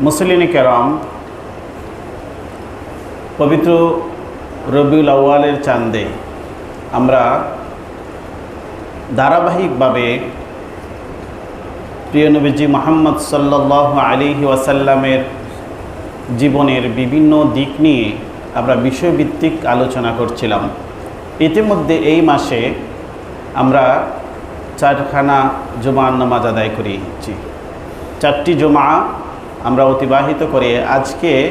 Muslin কেরম পবিত্র রবিউল আউয়ালের চান্দে আমরা ধারাবাহিকভাবে প্রিয় নবীজি মোহাম্মদ সাল্লাহ আলিহি ওয়াসাল্লামের জীবনের বিভিন্ন দিক নিয়ে আমরা বিষয়ভিত্তিক আলোচনা করছিলাম। ইতিমধ্যে এই মাসে আমরা চারখানা জুমার নামাজ আদায় করেছি। চারটি জমা আমরা অতিবাহিত করে আজকে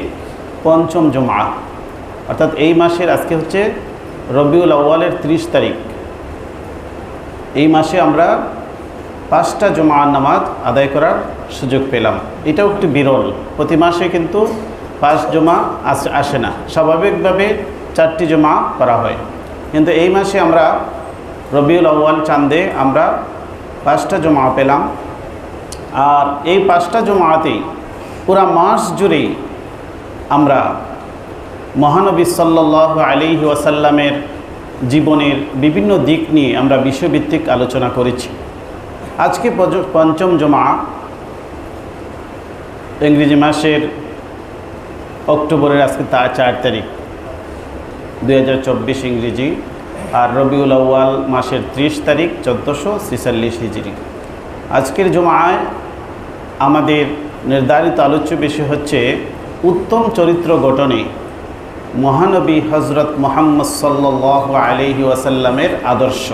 পঞ্চম জমা অর্থাৎ এই মাসের আজকে হচ্ছে রবিউল আউ্বালের ত্রিশ তারিখ। এই মাসে আমরা পাঁচটা জমা নামাজ আদায় করার সুযোগ পেলাম। এটাও একটু বিরল। প্রতি মাসে কিন্তু পাঁচ জমা আসে আসে না। স্বাভাবিকভাবে চারটি জমা করা হয়। কিন্তু এই মাসে আমরা রবিউল আউ্য়াল চাঁদে আমরা পাঁচটা জমা পেলাম। আর এই পাঁচটা জমাতেই পুরা মাস জুড়েই আমরা মহানবী সাল্লাহ আলি ওয়াসাল্লামের জীবনের বিভিন্ন দিক নিয়ে আমরা বিষয়ভিত্তিক আলোচনা করেছি। আজকে পঞ্চম জমা, ইংরেজি মাসের অক্টোবরের আজকে তা, চার তারিখ, দুই হাজার চব্বিশ ইংরেজি আর রবিউল আউ্য়াল মাসের ত্রিশ তারিখ, চোদ্দোশো ছেচল্লিশ হিজড়ি আজকের জমায় আমাদের নির্ধারিত আলোচ্য বিষয় হচ্ছে উত্তম চরিত্র গঠনে মহানবী হজরত মোহাম্মদ সাল্লাহ আলহি ওয়াসাল্লামের আদর্শ।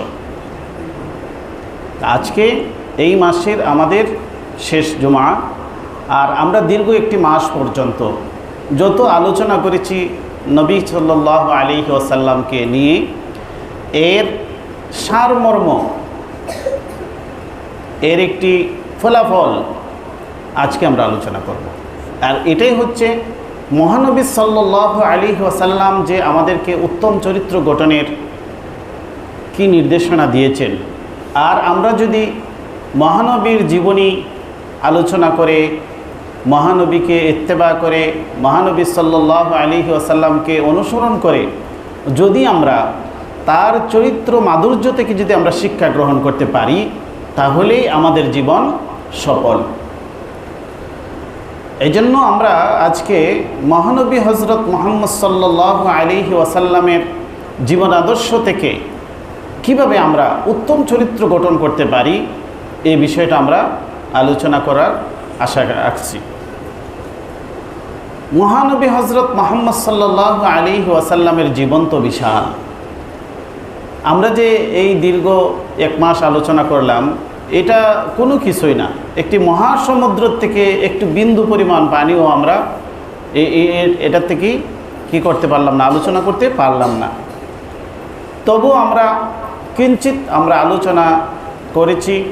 আজকে এই মাসের আমাদের শেষ জমা, আর আমরা দীর্ঘ একটি মাস পর্যন্ত যত আলোচনা করেছি নবী সাল্লাহ আলী ওসাল্লামকে নিয়ে, এর সারমর্ম, এর একটি ফলাফল আজকে আমরা আলোচনা করব। আর এটাই হচ্ছে মহানবী সাল্লাহ আলী ওসাল্লাম যে আমাদেরকে উত্তম চরিত্র গঠনের কি নির্দেশনা দিয়েছেন। আর আমরা যদি মহানবীর জীবনী আলোচনা করে, মহানবীকে ইত্তেবা করে, মহানবী সাল্লাহ আলী আসাল্লামকে অনুসরণ করে, যদি আমরা তার চরিত্র মাধুর্য থেকে যদি আমরা শিক্ষা গ্রহণ করতে পারি, তাহলেই আমাদের জীবন সফল। এই জন্য আমরা আজকে মহানবী হজরত মোহাম্মদ সাল্লাহ আলী ওয়াসাল্লামের জীবন আদর্শ থেকে কীভাবে আমরা উত্তম চরিত্র গঠন করতে পারি এই বিষয়টা আমরা আলোচনা করার আশা রাখছি। মহানবী হজরত মোহাম্মদ সাল্লাহ আলী ওয়াসাল্লামের জীবন তো বিশাল। আমরা যে এই দীর্ঘ এক মাস আলোচনা করলাম এটা কোনো কিছুই না। একটি মহাসমুদ্র থেকে একটু বিন্দু পরিমাণ পানিও আমরা এ- এ- এ- এটার থেকে কি করতে পারলাম না, আলোচনা করতে পারলাম না। তবু আমরা কিঞ্চিত আমরা আলোচনা করেছি।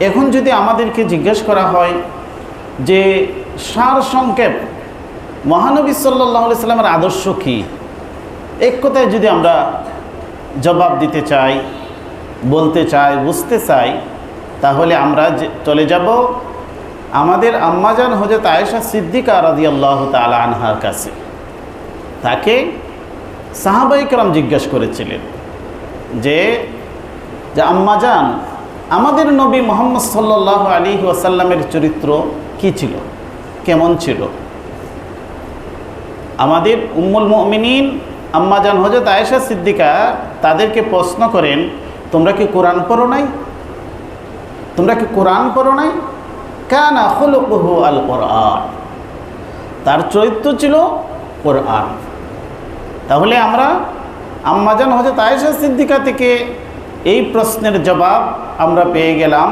এখন যদি আমাদেরকে জিজ্ঞেস করা হয় যে সার সংক্ষেপ, মহানবী সাল্লাহ সাল্লামের আদর্শ কী? এক কথায় যদি আমরা জবাব দিতে চাই বলতে চাই, বুঝতে চাই, তাহলে আমরা চলে যাব আমাদের আম্মাজান হজরত আয়েশা সিদ্দিকা রাজি আল্লাহ তালা আনহার কাছে। তাকে সাহাবাইকরাম জিজ্ঞেস করেছিলেন যে আম্মাজান আমাদের নবী মোহাম্মদ সাল্লাহ আলী ওয়াসাল্লামের চরিত্র কি ছিল? কেমন ছিল? আমাদের উম্মুল মমিনিন আম্মাজান হজরত আয়েশা সিদ্দিকা তাদেরকে প্রশ্ন করেন তোমরা কি কোরআন পড়ো নাই? তোমরা কি কোরআন পড়ো নাই? কানা হলুকহু আল কোরআন। তার চরিত্র ছিল কোরআন। তাহলে আমরা আম্মাজান হজরত আয়েশা সিদ্দিকা থেকে এই প্রশ্নের জবাব আমরা পেয়ে গেলাম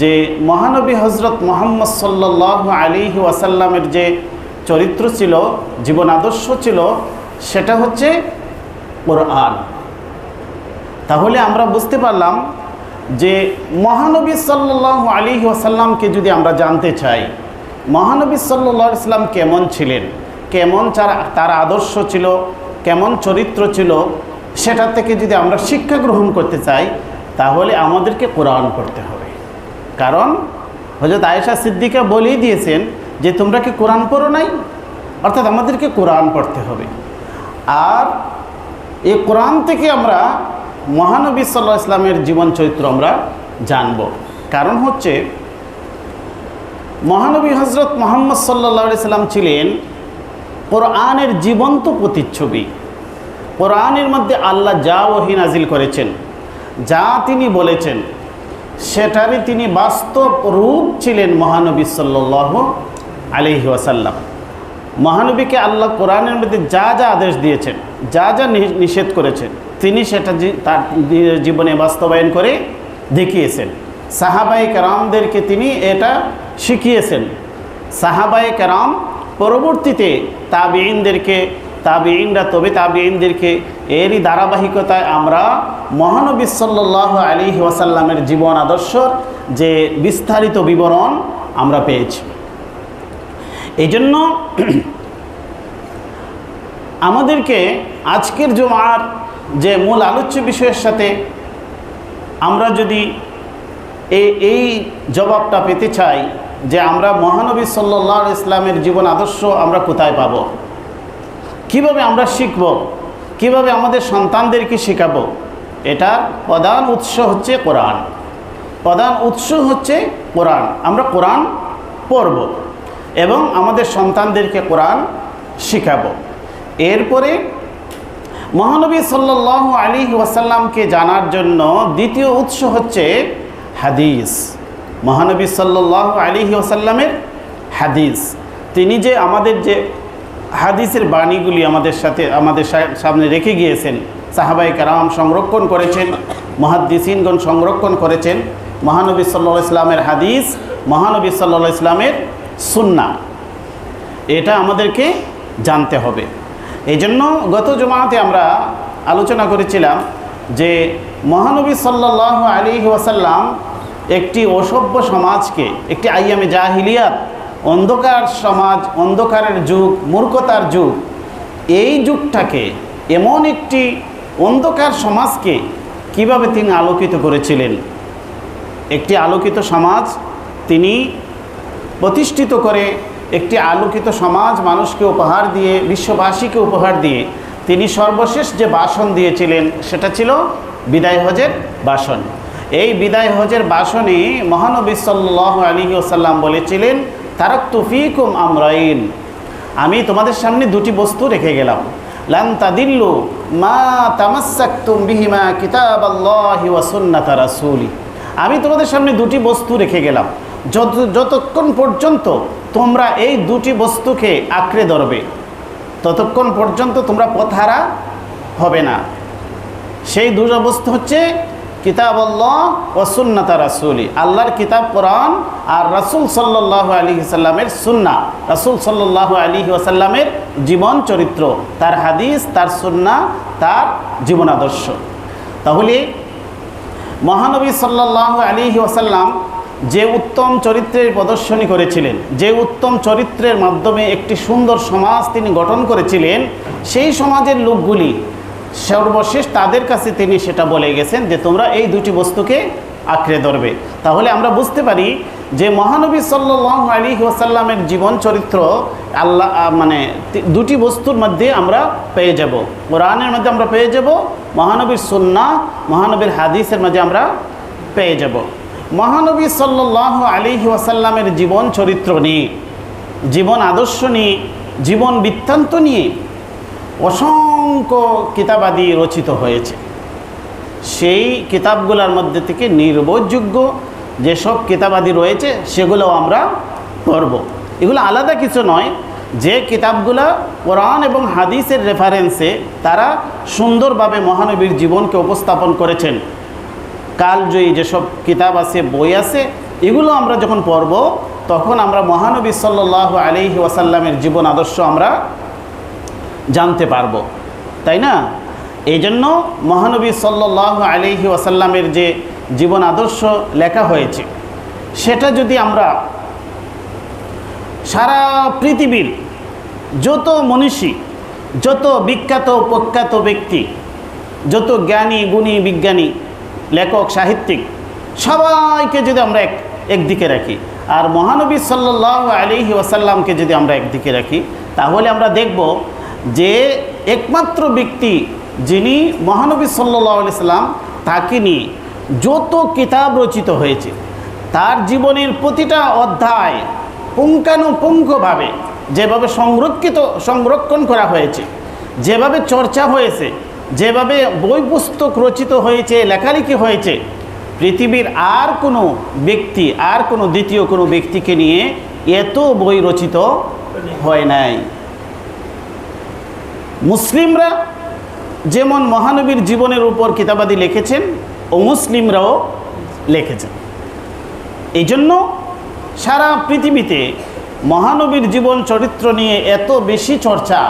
যে মহানবী হজরত মোহাম্মদ সাল্লাহ আলী ওয়াসাল্লামের যে চরিত্র ছিল, জীবন আদর্শ ছিল, সেটা হচ্ছে কোরআন। তাহলে আমরা বুঝতে পারলাম যে মহানবী সাল্লাহ আলী ওয়াসাল্লামকে যদি আমরা জানতে চাই, মহানবী সাল্লাহ ইসলাম কেমন ছিলেন? কেমন তার আদর্শ ছিল? কেমন চরিত্র ছিল? সেটা থেকে যদি আমরা শিক্ষা গ্রহণ করতে চাই, তাহলে আমাদেরকে কোরআন করতে হবে। কারণ হজরত আয়েশা সিদ্দিকা বলেই দিয়েছেন যে, তোমরা কি কোরআন পড়ো নাই? অর্থাৎ আমাদেরকে কোরআন পড়তে হবে। আর এই কোরআন থেকে আমরা মহানবী সাল্লাহ ইসলামের জীবন চরিত্র আমরা জানব। কারণ হচ্ছে, মহানবী হজরত মোহাম্মদ সাল্লা সাল্লাম ছিলেন কোরআনের জীবন্ত প্রতিচ্ছবি। কোরআনের মধ্যে আল্লাহ যা ওহি নাজিল করেছেন, যা তিনি বলেছেন, সেটারই তিনি বাস্তব রূপ ছিলেন মহানবী সাল্লাহ আলহি ওয়াসাল্লাম। মহানবীকে আল্লাহ কোরআনের মধ্যে যা যা আদেশ দিয়েছেন যা যা নিষেধ করেছেন তিনি সেটা তার জীবনে বাস্তবায়ন করে দেখিয়েছেন। সাহাবাই কেরামদেরকে তিনি এটা শিখিয়েছেন। সাহাবাই কেরাম পরবর্তীতে তাবিইনদেরকে তাবিইনরা তবে তাবিইনদেরকে এরই ধারাবাহিকতায় আমরা মহানবী সাল্লাহ আলী ওয়াসাল্লামের জীবন আদর্শর যে বিস্তারিত বিবরণ আমরা পেয়েছি। এই জন্য আমাদেরকে আজকের জমার যে মূল আলোচ্য বিষয়ের সাথে আমরা যদি এই জবাবটা পেতে চাই যে আমরা মহানবী সাল্লাহ ইসলামের জীবন আদর্শ আমরা কোথায় পাব? কীভাবে আমরা শিখব? কীভাবে আমাদের সন্তানদেরকে শেখাবো? এটার প্রধান উৎস হচ্ছে কোরআন। প্রধান উৎস হচ্ছে কোরআন। আমরা কোরআন পড়ব এবং আমাদের সন্তানদেরকে কোরআন শিখাবো। এরপরে মহানবী সাল্লাহ আলী ওয়াসাল্লামকে জানার জন্য দ্বিতীয় উৎস হচ্ছে হাদিস। মহানবী সাল্লাহ আলী ওয়াসাল্লামের হাদিস। তিনি যে আমাদের যে হাদিসের বাণীগুলি আমাদের সাথে, আমাদের সামনে রেখে গিয়েছেন সাহাবাই কারাম সংরক্ষণ করেছেন, মহাদ্দিসিনগণ সংরক্ষণ করেছেন, মহানবী সাল্লাহ ইসলামের হাদিস, মহানবী সাল্লাহ ইসলামের সুন্না এটা আমাদেরকে জানতে হবে। এই জন্য গত জমাতে আমরা আলোচনা করেছিলাম যে মহানবী সাল্লাহ আলী ওয়াসাল্লাম একটি অসভ্য সমাজকে, একটি আইয়ামে জাহিলিয়াত, অন্ধকার সমাজ, অন্ধকারের যুগ, মূর্খতার যুগ, এই যুগটাকে এমন একটি অন্ধকার সমাজকে কীভাবে তিনি আলোকিত করেছিলেন? একটি আলোকিত সমাজ তিনি প্রতিষ্ঠিত করে একটি আলোকিত সমাজ মানুষকে উপহার দিয়ে, বিশ্ববাসীকে উপহার দিয়ে তিনি সর্বশেষ যে বাসন দিয়েছিলেন, সেটা ছিল বিদায় হজের বাসন এই বিদায় হজের ভাষণে মহানবী সাল্লাহ আলী ওসাল্লাম বলেছিলেন তারক তুফিকুম আমরাইন। আমি তোমাদের সামনে দুটি বস্তু রেখে গেলাম। লান মা তামাসাক্তুম বিহিমা কিতাব আল্লাহি ওয়া সুন্নাত রাসূলি। আমি তোমাদের সামনে দুটি বস্তু রেখে গেলাম। যত, যতক্ষণ পর্যন্ত তোমরা এই দুটি বস্তুকে আঁকড়ে ধরবে। ততক্ষণ পর্যন্ত তোমরা পথহারা হবে না। সেই দুটো বস্তু হচ্ছে কিতাব আল্লাহ ও সুন্নাতা রাসুলি। আল্লাহর কিতাব কোরআন আর রাসুল সাল্লাহ আলী সাল্লামের সুন্না রাসুল সাল্লাহ আলী ওয়াসাল্লামের জীবন চরিত্র, তার হাদিস, তার সুন্না তার জীবন আদর্শ তাহলে মহানবী সাল্লাহ আলী ওয়াসাল্লাম যে উত্তম চরিত্রের প্রদর্শনী করেছিলেন, যে উত্তম চরিত্রের মাধ্যমে একটি সুন্দর সমাজ তিনি গঠন করেছিলেন, সেই সমাজের লোকগুলি সর্বশেষ তাদের কাছে তিনি সেটা বলে গেছেন যে তোমরা এই দুটি বস্তুকে আঁকড়ে ধরবে। তাহলে আমরা বুঝতে পারি যে মহানবী সাল্লাহ আলী ওয়াসাল্লামের জীবন চরিত্র আল্লাহ মানে দুটি বস্তুর মধ্যে আমরা পেয়ে যাব। কোরআনের মধ্যে আমরা পেয়ে যাব, মহানবীর সুন্না মহানবীর হাদিসের মধ্যে আমরা পেয়ে যাব। মহানবী সাল্লাহ আলী ওয়াসাল্লামের জীবন চরিত্র নিয়ে, জীবন আদর্শ নিয়ে, জীবন বৃত্তান্ত নিয়ে অসংখ্য কিতাবাদি রচিত হয়েছে। সেই কিতাবগুলোর মধ্যে থেকে নির্ভরযোগ্য যেসব কিতাবাদি রয়েছে, সেগুলো আমরা পড়ব। এগুলো আলাদা কিছু নয়, যে কিতাবগুলো কোরআন এবং হাদিসের রেফারেন্সে তারা সুন্দরভাবে মহানবীর জীবনকে উপস্থাপন করেছেন। কালজয়ী যেসব কিতাব আছে, বই আছে, এগুলো আমরা যখন পড়ব, তখন আমরা মহানবী সাল্লাহ আলিহি ওয়াসাল্লামের জীবন আদর্শ আমরা জানতে পারব। তাই না? এই জন্য মহানবী সাল্লাহ আলিহি ওয়াসাল্লামের যে জীবন আদর্শ লেখা হয়েছে, সেটা যদি আমরা সারা পৃথিবীর যত মনীষী, যত বিখ্যাত প্রখ্যাত ব্যক্তি, যত জ্ঞানী, গুণী, বিজ্ঞানী লেখক, সাহিত্যিক, সবাইকে যদি আমরা এক, একদিকে রাখি, আর মহানবী সাল্লাহ আলিহি ওয়াসাল্লামকে যদি আমরা একদিকে রাখি, তাহলে আমরা দেখব যে একমাত্র ব্যক্তি যিনি মহানবী সাল্লাহ আলি সাল্লাম তাকে নিয়ে যত কিতাব রচিত হয়েছে, তার জীবনের প্রতিটা অধ্যায় পুঙ্খানুপুঙ্খভাবে যেভাবে সংরক্ষিত, সংরক্ষণ করা হয়েছে, যেভাবে চর্চা হয়েছে যেভাবে বই পুস্তক রচিত হয়েছে, লেখালেখি হয়েছে, পৃথিবীর আর কোনো ব্যক্তি, আর কোনো দ্বিতীয় কোনো ব্যক্তিকে নিয়ে এত বই রচিত হয় নাই। মুসলিমরা যেমন মহানবীর জীবনের উপর কিতাবাদি লিখেছেন, ও মুসলিমরাও লিখেছেন। এই জন্য সারা পৃথিবীতে মহানবীর জীবন চরিত্র নিয়ে এত বেশি চর্চা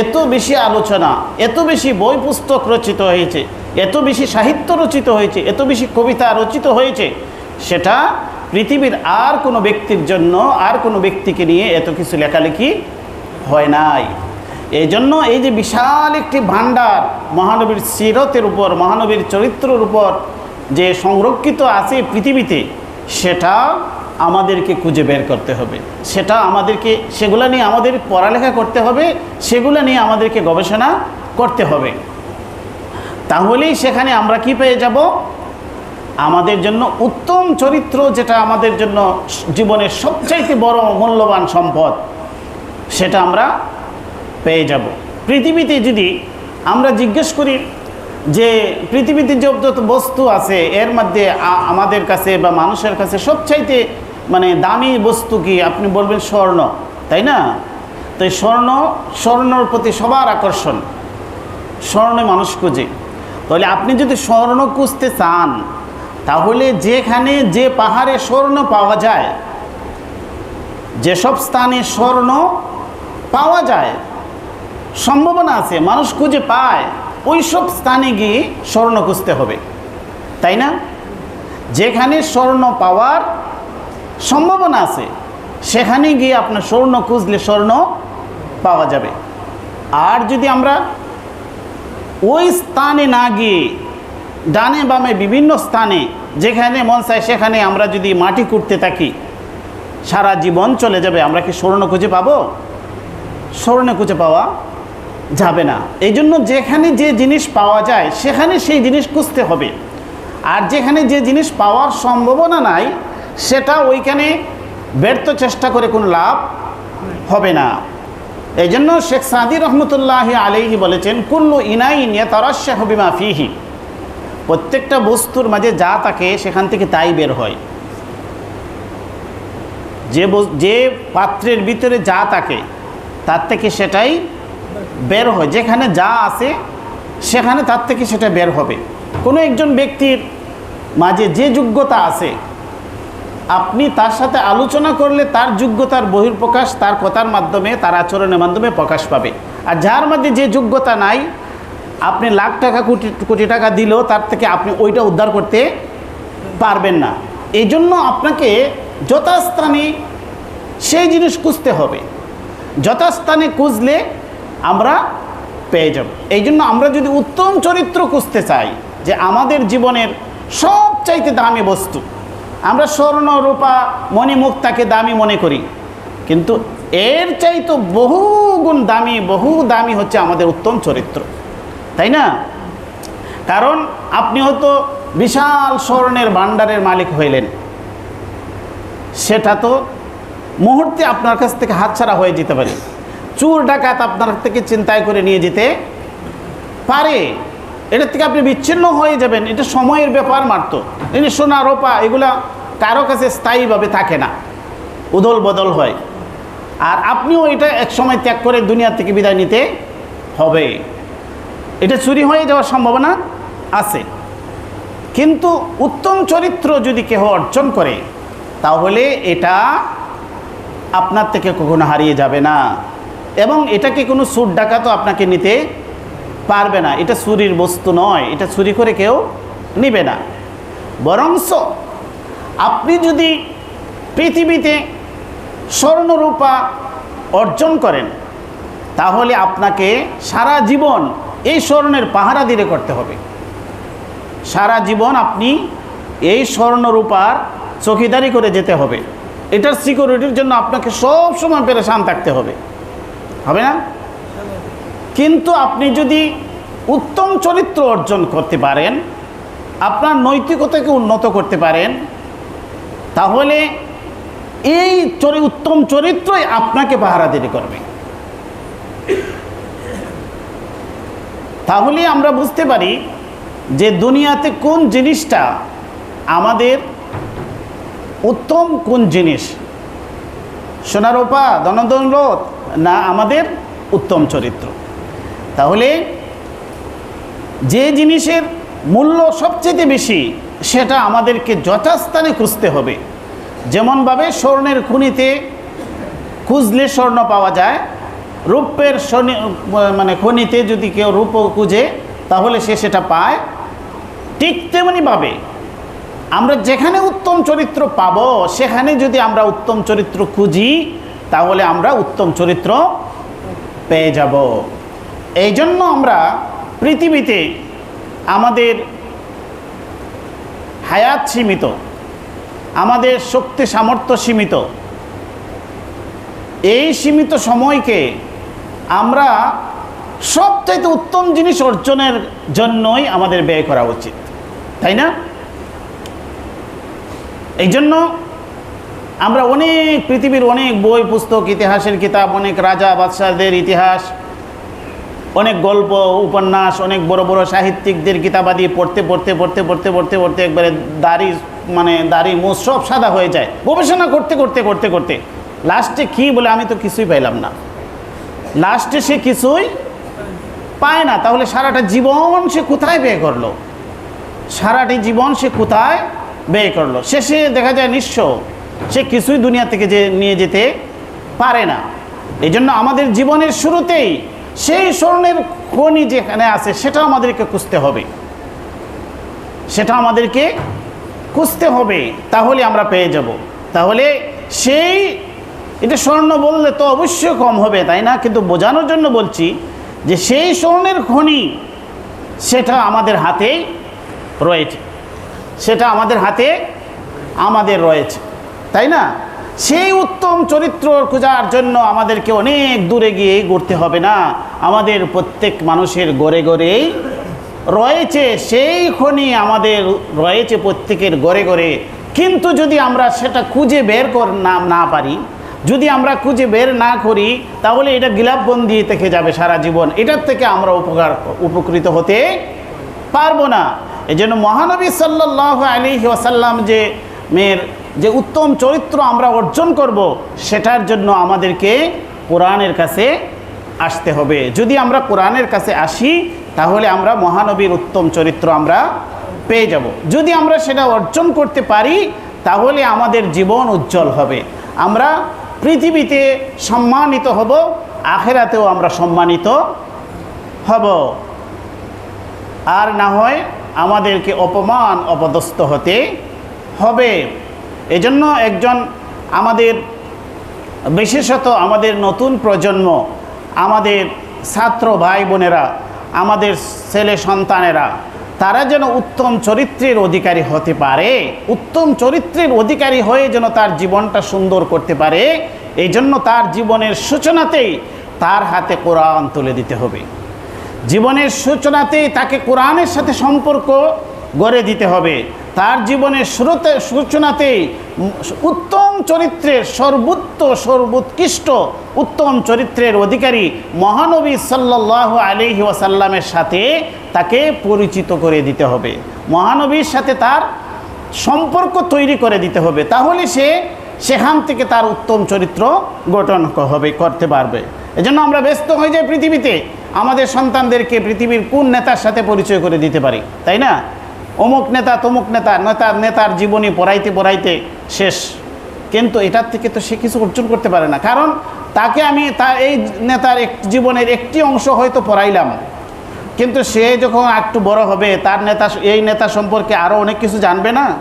এত বেশি আলোচনা, এত বেশি বই পুস্তক রচিত হয়েছে, এত বেশি সাহিত্য রচিত হয়েছে, এত বেশি কবিতা রচিত হয়েছে, সেটা পৃথিবীর আর কোনো ব্যক্তির জন্য, আর কোনো ব্যক্তিকে নিয়ে এত কিছু লেখালেখি হয় নাই। এই জন্য এই যে বিশাল একটি ভাণ্ডার মহানবীর সিরতের উপর, মহানবীর চরিত্রের উপর যে সংরক্ষিত আছে পৃথিবীতে, সেটা আমাদেরকে খুঁজে বের করতে হবে। সেটা আমাদেরকে, সেগুলো নিয়ে আমাদের পড়ালেখা করতে হবে, সেগুলো নিয়ে আমাদেরকে গবেষণা করতে হবে। তাহলেই সেখানে আমরা কি পেয়ে যাব? আমাদের জন্য উত্তম চরিত্র যেটা আমাদের জন্য জীবনের সবচাইতে বড় মূল্যবান সম্পদ, সেটা আমরা পেয়ে যাব। পৃথিবীতে যদি আমরা জিজ্ঞেস করি যে পৃথিবীতে যত বস্তু আছে, এর মধ্যে আমাদের কাছে বা মানুষের কাছে সবচাইতে মানে দামি বস্তু কি? আপনি বলবেন স্বর্ণ, তাই না? তো এই স্বর্ণ, স্বর্ণর প্রতি সবার আকর্ষণ। স্বর্ণে মানুষ খুঁজে। তাহলে আপনি যদি স্বর্ণ খুঁজতে চান, তাহলে যেখানে যে পাহাড়ে স্বর্ণ পাওয়া যায়, যেসব স্থানে স্বর্ণ পাওয়া যায়, সম্ভাবনা আছে, মানুষ খুঁজে পায় ওই সব স্থানে গিয়ে স্বর্ণ খুঁজতে হবে। তাই না? যেখানে স্বর্ণ পাওয়ার সম্ভাবনা আছে। সেখানে গিয়ে আপনার স্বর্ণ খুঁজলে স্বর্ণ পাওয়া যাবে। আর যদি আমরা ওই স্থানে না গিয়ে ডানে বামে বিভিন্ন স্থানে, যেখানে মন চায় সেখানে আমরা যদি মাটি করতে থাকি, সারা জীবন চলে যাবে। আমরা কি স্বর্ণ খুঁজে পাবো? স্বর্ণ খুঁজে পাওয়া যাবে না। এই জন্য যেখানে যে জিনিস পাওয়া যায়, সেখানে সেই জিনিস খুঁজতে হবে। আর যেখানে যে জিনিস পাওয়ার সম্ভাবনা নাই সেটা ওইখানে ব্যর্থ চেষ্টা করে কোনো লাভ হবে না। এই জন্য শেখ সাদি রহমতুল্লাহ আলাইহি বলেছেন, কুল্লু ইনাইন তারাশা হবিমা ফিহি। প্রত্যেকটা বস্তুর মাঝে যা থাকে সেখান থেকে তাই বের হয়। যে যে পাত্রের ভিতরে যা থাকে, তার থেকে সেটাই বের হয়। যেখানে যা আছে, সেখানে তার থেকে সেটা বের হবে। কোনো একজন ব্যক্তির মাঝে যে যোগ্যতা আছে আপনি তার সাথে আলোচনা করলে তার যোগ্যতার বহির্প্রকাশ তার কথার মাধ্যমে, তার আচরণের মাধ্যমে প্রকাশ পাবে। আর যার মধ্যে যে যোগ্যতা নাই, আপনি লাখ টাকা, কোটি কোটি টাকা দিলেও তার থেকে আপনি ওইটা উদ্ধার করতে পারবেন না। এই জন্য আপনাকে যথাস্থানে সেই জিনিস খুঁজতে হবে। যথাস্থানে খুঁজলে আমরা পেয়ে যাব। এই জন্য আমরা যদি উত্তম চরিত্র খুঁজতে চাই যে আমাদের জীবনের সবচাইতে দামি বস্তু আমরা স্বর্ণ, রূপা মণিমুক্তাকে দামি মনে করি। কিন্তু এর চাইতো বহু গুণ দামি, বহু দামি হচ্ছে আমাদের উত্তম চরিত্র। তাই না? কারণ আপনি হয়তো বিশাল স্বর্ণের ভাণ্ডারের মালিক হইলেন। সেটা তো মুহূর্তে আপনার কাছ থেকে হাতছাড়া হয়ে যেতে পারে। চুর ডাকাত আপনার থেকে চিন্তায় করে নিয়ে যেতে পারে। এটার থেকে আপনি বিচ্ছিন্ন হয়ে যাবেন। এটা সময়ের ব্যাপার মাত্র। এই সোনা, রোপা, এগুলা কারও কাছে স্থায়ীভাবে থাকে না। উদল বদল হয়। আর আপনিও এটা এক সময় ত্যাগ করে দুনিয়া থেকে বিদায় নিতে হবে। এটা চুরি হয়ে যাওয়ার সম্ভাবনা আছে। কিন্তু উত্তম চরিত্র যদি কেহ অর্জন করে, তাহলে এটা আপনার থেকে কখনো হারিয়ে যাবে না। এবং এটাকে কোনো সুর ডাকাতও আপনাকে নিতে পারবে না। এটা চুরির বস্তু নয়। এটা চুরি করে কেউ নিবে না। বরংস আপনি যদি পৃথিবীতে স্বর্ণরূপা অর্জন করেন, তাহলে আপনাকে সারা জীবন এই স্বর্ণের পাহারা দিলে করতে হবে। সারা জীবন আপনি এই স্বর্ণরূপার চকিদারি করে যেতে হবে। এটার সিকিউরিটির জন্য আপনাকে সব সময় পেরেশান থাকতে হবে। হবে না? কিন্তু আপনি যদি উত্তম চরিত্র অর্জন করতে পারেন, আপনার নৈতিকতাকে উন্নত করতে পারেন, তাহলে এই চরি, উত্তম চরিত্রই আপনাকে পাহারাদারি করবে। তাহলে আমরা বুঝতে পারি যে দুনিয়াতে কোন জিনিসটা আমাদের উত্তম, কোন জিনিস? সোনারোপা ধনদৌলত না আমাদের উত্তম চরিত্র? তাহলে যে জিনিসের মূল্য সবচেয়ে বেশি, সেটা আমাদেরকে যথাস্থানে খুঁজতে হবে। যেমনভাবে স্বর্ণের খুনিতে খুঁজলে স্বর্ণ পাওয়া যায় রূপের মানে খনিতে যদি কেউ রূপ খুঁজে, তাহলে সে সেটা পায়। ঠিক তেমনিভাবে আমরা যেখানে উত্তম চরিত্র পাব, সেখানে যদি আমরা উত্তম চরিত্র খুঁজি, তাহলে আমরা উত্তম চরিত্র পেয়ে যাব। এই জন্য আমরা পৃথিবীতে আমাদের হায়াত সীমিত, আমাদের শক্তি সামর্থ্য সীমিত। এই সীমিত সময়কে আমরা সবচাইতে উত্তম জিনিস অর্জনের জন্যই আমাদের ব্যয় করা উচিত, তাই না? এই জন্য আমরা অনেক পৃথিবীর অনেক বই, পুস্তক, ইতিহাসের কিতাব, অনেক রাজা, বাদশাহদের ইতিহাস অনেক গল্প, উপন্যাস, অনেক বড় বড় সাহিত্যিকদের কিতাবাদি পড়তে পড়তে পড়তে পড়তে পড়তে পড়তে একবারে দাড়ি মানে দাড়ি, মুখ সব সাদা হয়ে যায়। গবেষণা করতে করতে করতে করতে লাস্টে কি বলে আমি তো কিছুই পাইলাম না। লাস্টে সে কিছুই পায় না। তাহলে সারাটা জীবন সে কোথায় ব্যয় করল? সারাটি জীবন সে কোথায় ব্যয় করল? শেষে দেখা যায় নিঃস্ব সে কিছুই দুনিয়া থেকে যে নিয়ে যেতে পারে না। এই আমাদের জীবনের শুরুতেই সেই স্বর্ণের খনি যেখানে আছে সেটা আমাদেরকে খুঁজতে হবে। সেটা আমাদেরকে খুঁজতে হবে, তাহলে আমরা পেয়ে যাব। তাহলে সেই, এটা স্বর্ণ বললে তো অবশ্যই কম হবে, তাই না? কিন্তু বোঝানোর জন্য বলছি যে সেই স্বর্ণের খনি, সেটা আমাদের হাতেই রয়েছে। সেটা আমাদের হাতে, আমাদের রয়েছে। তাই না? সেই উত্তম চরিত্র খোঁজার জন্য আমাদেরকে অনেক দূরে গিয়ে ঘুরতে হবে না। আমাদের প্রত্যেক মানুষের গড়ে গড়েই রয়েছে সেই খনি আমাদের রয়েছে প্রত্যেকের গড়ে গড়ে। কিন্তু যদি আমরা সেটা খুঁজে বের কর না না পারি, যদি আমরা খুঁজে বের না করি, তাহলে এটা গিলাপবন্দি থেকে যাবে সারা জীবন। এটার থেকে আমরা উপকার, উপকৃত হতে পারব না। এই জন্য মহানবী সাল্লাহ আলী যে মেয়ের যে উত্তম চরিত্র আমরা অর্জন করব, সেটার জন্য আমাদেরকে কোরআনের কাছে আসতে হবে। যদি আমরা কোরআনের কাছে আসি, তাহলে আমরা মহানবীর উত্তম চরিত্র আমরা পেয়ে যাব। যদি আমরা সেটা অর্জন করতে পারি, তাহলে আমাদের জীবন উজ্জ্বল হবে। আমরা পৃথিবীতে সম্মানিত হব, আখেরাতেও আমরা সম্মানিত হব। আর না হয় আমাদেরকে অপমান, অপদস্থ হতে হবে। এজন্য একজন আমাদের, বিশেষত আমাদের নতুন প্রজন্ম, আমাদের ছাত্র ভাই বোনেরা আমাদের ছেলে সন্তানেরা, তারা যেন উত্তম চরিত্রের অধিকারী হতে পারে, উত্তম চরিত্রের অধিকারী হয়ে যেন তার জীবনটা সুন্দর করতে পারে এই জন্য তার জীবনের সূচনাতেই তার হাতে কোরআন তুলে দিতে হবে। জীবনের সূচনাতেই তাকে কোরআনের সাথে সম্পর্ক গড়ে দিতে হবে। তার জীবনের শুরুতে সূচনাতেই উত্তম চরিত্রের সর্বোত্ত সর্বোৎকৃষ্ট উত্তম চরিত্রের অধিকারী মহানবী সাল্লাহ আলিহি ওয়াসাল্লামের সাথে তাকে পরিচিত করে দিতে হবে। মহানবীর সাথে তার সম্পর্ক তৈরি করে দিতে হবে। তাহলে সে সেখান থেকে তার উত্তম চরিত্র গঠন হবে, করতে পারবে। এজন্য আমরা ব্যস্ত হয়ে যাই পৃথিবীতে। আমাদের সন্তানদেরকে পৃথিবীর কোন নেতার সাথে পরিচয় করে দিতে পারি, তাই না? অমুক নেতা, তমুক নেতা, নেতার নেতার জীবনী পড়াইতে পড়াইতে শেষ। কিন্তু এটার থেকে তো সে কিছু অর্জন করতে পারে না। কারণ তাকে আমি তা, এই নেতার এক, জীবনের একটি অংশ হয়তো পড়াইলাম। কিন্তু সে যখন একটু বড় হবে, তার নেতা, এই নেতা সম্পর্কে আরও অনেক কিছু জানবে না?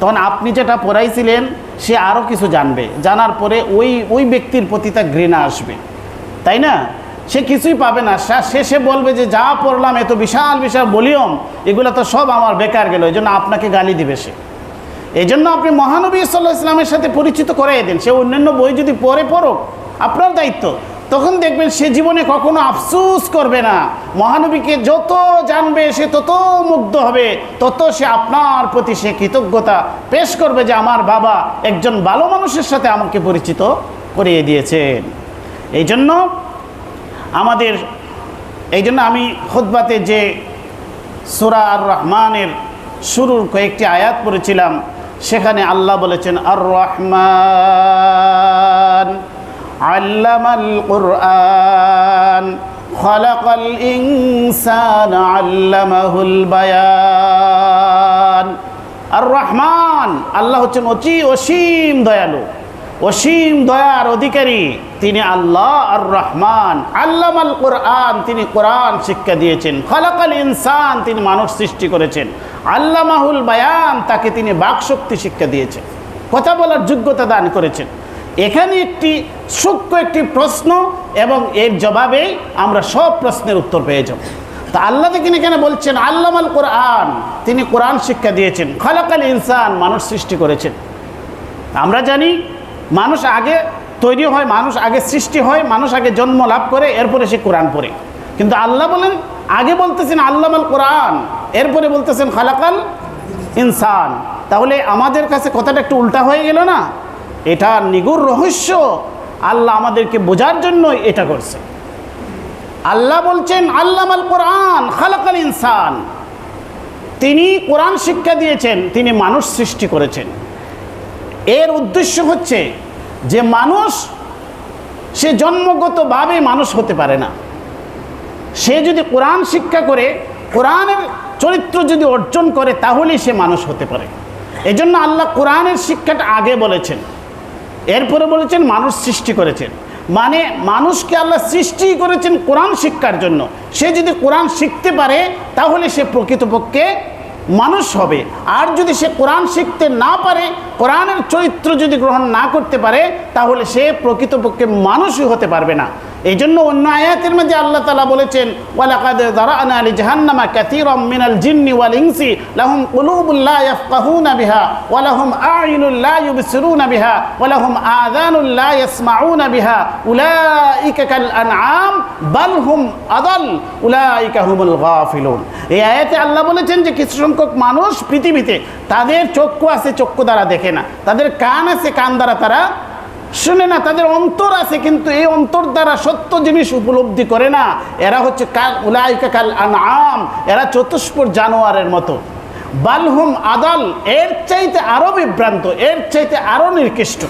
তখন আপনি যেটা পড়াইছিলেন, সে আরও কিছু জানবে। জানার পরে ওই ওই ব্যক্তির প্রতি তার ঘৃণা আসবে। তাই না? সে কিছুই পাবে না। শেষে বলবে যে, যা পড়লাম, এত বিশাল বিশাল বলিয়ম এগুলো তো সব আমার বেকার গেল এই জন্য আপনাকে গালি দিবে সে। এই জন্য আপনি মহানবী সাল্লাহ ইসলামের সাথে পরিচিত করাই দিন। সে অন্যান্য বই যদি পড়ে, পড়ুক, আপনার দায়িত্ব। তখন দেখবেন সে জীবনে কখনো আফসুস করবে না। মহানবীকে যত জানবে, সে তত মুগ্ধ হবে, তত সে আপনার প্রতি সে কৃতজ্ঞতা পেশ করবে যে, আমার বাবা একজন ভালো মানুষের সাথে আমাকে পরিচিত করিয়ে দিয়েছেন। এই জন্য আমাদের, এই জন্য আমি খুদ্বাতে যে সুরা আর রহমানের শুরুর কয়েকটি আয়াত পড়েছিলাম, সেখানে আল্লাহ বলেছেন আর রহমান আল্লামাল কুরআন, খলাকাল ইনসান আল্লামাহুল বায়ান। আর রহমান আল্লাহ হচ্ছেন অচি অসীম দয়ালু। অসীম দয়ার অধিকারী তিনি আল্লাহ আর রহমান। আল্লামাল কোরআন তিনি কোরআন শিক্ষা দিয়েছেন। খলাকাল ইনসান তিনি মানুষ সৃষ্টি করেছেন। আল্লামাহুল বায়ান তাকে তিনি বাকশক্তি শিক্ষা দিয়েছেন। কথা বলার যোগ্যতা দান করেছেন। এখানে একটি সূক্ষ্ম একটি প্রশ্ন এবং এর জবাবেই আমরা সব প্রশ্নের উত্তর পেয়ে যাব। তা আল্লাহ তিনি এখানে বলছেন, আল্লামাল কোরআন তিনি কোরআন শিক্ষা দিয়েছেন। খলাকাল ইনসান মানুষ সৃষ্টি করেছেন। আমরা জানি মানুষ আগে তৈরি হয়, মানুষ আগে সৃষ্টি হয়, মানুষ আগে জন্ম লাভ করে, এরপরে সে কোরআন পড়ে। কিন্তু আল্লাহ বলেন, আগে বলতেছেন আল্লামাল কোরআন, এরপরে বলতেছেন খালাকাল ইনসান। তাহলে আমাদের কাছে কথাটা একটু উল্টা হয়ে গেল না? এটা নিগুর রহস্য। আল্লাহ আমাদেরকে বোঝার জন্য এটা করছে। আল্লাহ বলছেন, আল্লামাল কোরআন, খালাকাল ইনসান। তিনি কোরআন শিক্ষা দিয়েছেন, তিনি মানুষ সৃষ্টি করেছেন। এর উদ্দেশ্য হচ্ছে যে মানুষ সে জন্মগতভাবে মানুষ হতে পারে না। সে যদি কোরআন শিক্ষা করে, কোরআনের চরিত্র যদি অর্জন করে, তাহলেই সে মানুষ হতে পারে। এজন্য আল্লাহ কোরআনের শিক্ষাটা আগে বলেছেন। এরপরে বলেছেন, মানুষ সৃষ্টি করেছেন। মানে মানুষকে আল্লাহ সৃষ্টি করেছেন কোরআন শিক্ষার জন্য। সে যদি কোরআন শিখতে পারে, তাহলে সে প্রকৃতপক্ষে মানুষ হবে। আর যদি সে কোরআন শিখতে না পারে, কোরআনের চরিত্র যদি গ্রহণ না করতে পারে, তাহলে সে প্রকৃতপক্ষে মানুষই হতে পারবে না। এই জন্য অন্য আয়াতের মধ্যে আল্লাহ তালা বলেছেন, ওয়ালাকাদ দারানা আলি জাহান্নামা কাসীরাম মিনাল জিন্নি ওয়াল ইনসি, লাহুম কুলুবুল লা ইয়াফকাহুনা বিহা, ওয়া লাহুম আ'ইনুল লা ইউবসিরুনা বিহা, ওয়া লাহুম আযানুল লা ইয়াসমাউনা বিহা, উলাইকা কাল আনআম বাল হুম আদাল, উলাইকা হুমুল গাফিলুন। এই আয়াতে আল্লাহ বলেছেন যে কিছু সংখ্যক মানুষ পৃথিবীতে তাদের চক্ষু আছে, চক্ষু দ্বারা দেখে না। তাদের কান আছে, কান দ্বারা তারা শুনে না, তাদের অন্তর আছে, কিন্তু এই অন্তর দ্বারা সত্য জিনিস উপলব্ধি করে না। এরা হচ্ছে কাল, উলাইকা কাল আনআম, এরা চতুষ্পর জানোয়ারের মতো। বালহুম আদাল, এর চাইতে আরও বিভ্রান্ত, এর চাইতে আরও নির্কৃষ্ট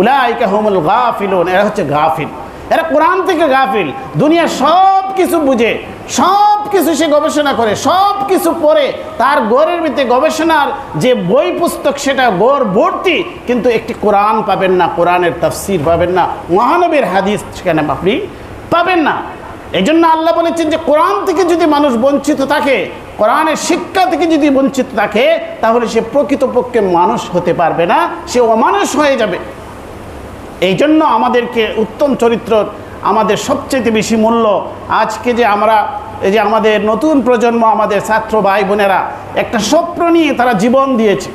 উলাইকা হুমুল গাফিলুন, এরা হচ্ছে গাফিল। এরা কোরআন থেকে গাফিল। দুনিয়া সব কিছু বুঝে সব কিছু সে গবেষণা করে সব কিছু পড়ে, তার গোরের ভিতরে গবেষণার যে বই পুস্তক, সেটা গোর ভর্তি, কিন্তু একটি কোরআন পাবেন না, কোরআনের তাফসির পাবেন না, মহানবীর হাদিস সেখানে আপনি পাবেন না। এই জন্য আল্লাহ বলেছেন যে, কোরআন থেকে যদি মানুষ বঞ্চিত থাকে, কোরআনের শিক্ষা থেকে যদি বঞ্চিত থাকে, তাহলে সে প্রকৃতপক্ষে মানুষ হতে পারবে না, সে অমানুষ হয়ে যাবে। এই জন্য আমাদেরকে উত্তম চরিত্র আমাদের সবচেয়ে বেশি মূল্য আজকে যে আমরা, এই যে আমাদের নতুন প্রজন্ম, আমাদের ছাত্র ভাই বোনেরা একটা স্বপ্ন নিয়ে তারা জীবন দিয়েছে।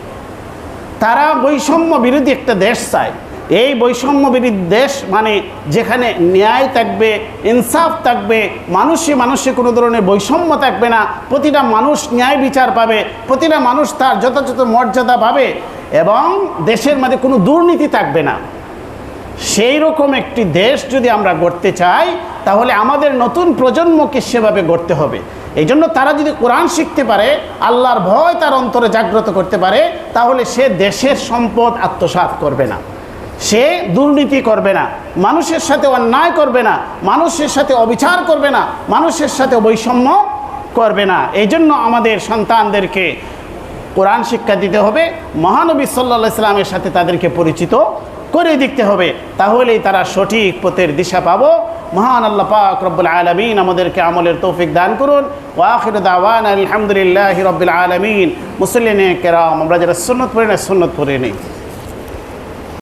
তারা বৈষম্য বিরোধী একটা দেশ চায়। এই বৈষম্য বিরোধী দেশ মানে যেখানে ন্যায় থাকবে, ইনসাফ থাকবে, মানুষে মানুষে কোনো ধরনের বৈষম্য থাকবে না, প্রতিটা মানুষ ন্যায় বিচার পাবে, প্রতিটা মানুষ তার যথাযথ মর্যাদা পাবে এবং দেশের মধ্যে কোনো দুর্নীতি থাকবে না। সেই রকম একটি দেশ যদি আমরা গড়তে চাই, তাহলে আমাদের নতুন প্রজন্মকে সেভাবে গড়তে হবে। এই জন্য তারা যদি কোরআন শিখতে পারে, আল্লাহর ভয় তার অন্তরে জাগ্রত করতে পারে, তাহলে সে দেশের সম্পদ আত্মসাৎ করবে না। সে দুর্নীতি করবে না, মানুষের সাথে অন্যায় করবে না, মানুষের সাথে অবিচার করবে না, মানুষের সাথে বৈষম্য করবে না। এই জন্য আমাদের সন্তানদেরকে কোরআন শিক্ষা দিতে হবে। মহানবী সাল্লা ইসলামের সাথে তাদেরকে পরিচিত করে দেখতে হবে, তাহলেই তারা সঠিক পথের দিশা পাবো। মহান আল্লাহ পাক রব্বুল আলমিন আমাদেরকে আমলের তৌফিক দান করুন। ওয়াখির দাওয়ান আলহামদুলিল্লাহ রব্বুল আলমিন। মুসলিনে কেরাম, আমরা যারা সুন্নত পড়ে না, সুন্নত পড়ে নিই।